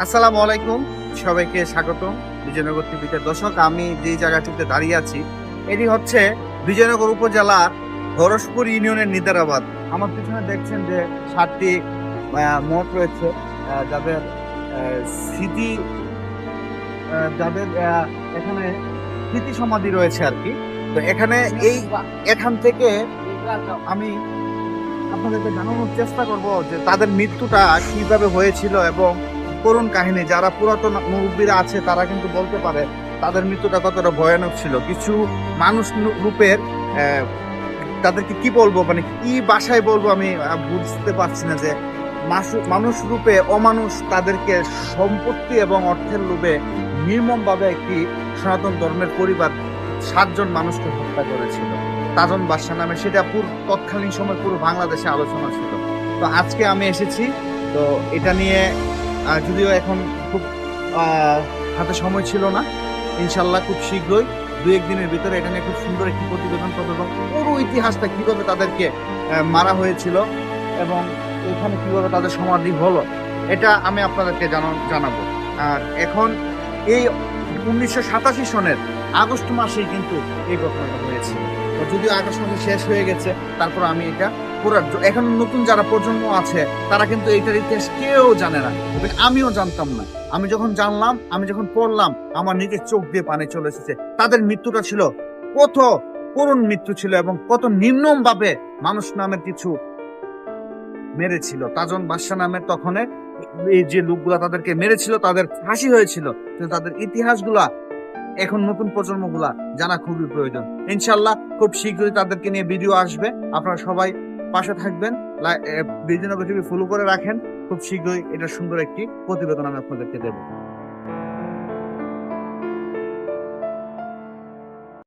আসসালামু আলাইকুম। সবাইকে স্বাগতম বিজয়নগর টিভিতে। দর্শক, আমি যেই জায়গাটিতে দাঁড়িয়ে আছি, এটি হচ্ছে বিজয়নগর উপজেলার হরসপুর ইউনিয়নের নিদারাবাদ। আমার পিছনে দেখছেন যে সাতটি মঠ রয়েছে যাদের স্মৃতি যাদের এখানে স্মৃতি সমাধি রয়েছে আর কি। তো এখানে এই, এখান থেকে আমি আপনাদেরকে জানানোর চেষ্টা করব যে তাদের মৃত্যুটা কীভাবে হয়েছিল এবং করুণ কাহিনী, যারা পুরাতন মুরব্বীরা আছে, তারা কিন্তু বলতে পারে তাদের মৃত্যুটা কতটা ভয়ানক ছিল। কিছু মানুষ রূপের তাদেরকে কি বলব? মানে কি ভাষায় বলব আমি বুঝতে পারছি না যে মানুষ রূপে অমানুষ তাদেরকে সম্পত্তি এবং অর্থের লোভে নির্মমভাবে একটি সনাতন ধর্মের পরিবার সাতজন মানুষকে হত্যা করেছিল। তাজন বাদশা নামে সেটা পুরো, তৎকালীন সময় পুরো বাংলাদেশে আলোচনা ছিল। তো আজকে আমি এসেছি, তো এটা নিয়ে যদিও এখন খুব হাতে সময় ছিল না, ইনশাল্লাহ খুব শীঘ্রই দু একদিনের ভিতরে এটা নিয়ে খুব সুন্দর একটি প্রতিবেদন করব এবং পুরো ইতিহাসটা কীভাবে তাদেরকে মারা হয়েছিল এবং এখানে কীভাবে তাদের সমাধি হলো, এটা আমি আপনাদেরকে জানা- জানাব। আর এখন এই উনিশশো সাতাশি সনের আগস্ট মাসেই কিন্তু এই ঘটনাটা হয়েছিল তো যদিও আগস্ট মাসে শেষ হয়ে গেছে, তারপর আমি এটা এখন নতুন যারা প্রজন্ম আছে, তারা কিন্তু এইটার ইতিহাস কেউ জানে না। আমিও জানতাম না। আমি যখন জানলাম, আমি যখন পড়লাম, আমার নিজের চোখ দিয়ে পানি চলে এসেছে। তাদের মৃত্যুটা ছিল কত করুণ মৃত্যু ছিল এবং কত নির্মম ভাবে মানুষ নামের কিছু মেরেছিল। তাজন বাদশা নামের তখন এই যে লোকগুলা তাদেরকে মেরেছিল, তাদের ফাঁসি হয়েছিল। কিন্তু তাদের ইতিহাসগুলা, এখন নতুন প্রজন্মগুলা জানা খুবই প্রয়োজন। ইনশাল্লাহ খুব শীঘ্রই তাদেরকে নিয়ে ভিডিও আসবে। আপনারা সবাই পাশে থাকবেন বিজন টিভি ফলো করে রাখেন। খুব শীঘ্রই এটা সুন্দর একটি প্রতিবেদন আমি আপনাদেরকে দেবো।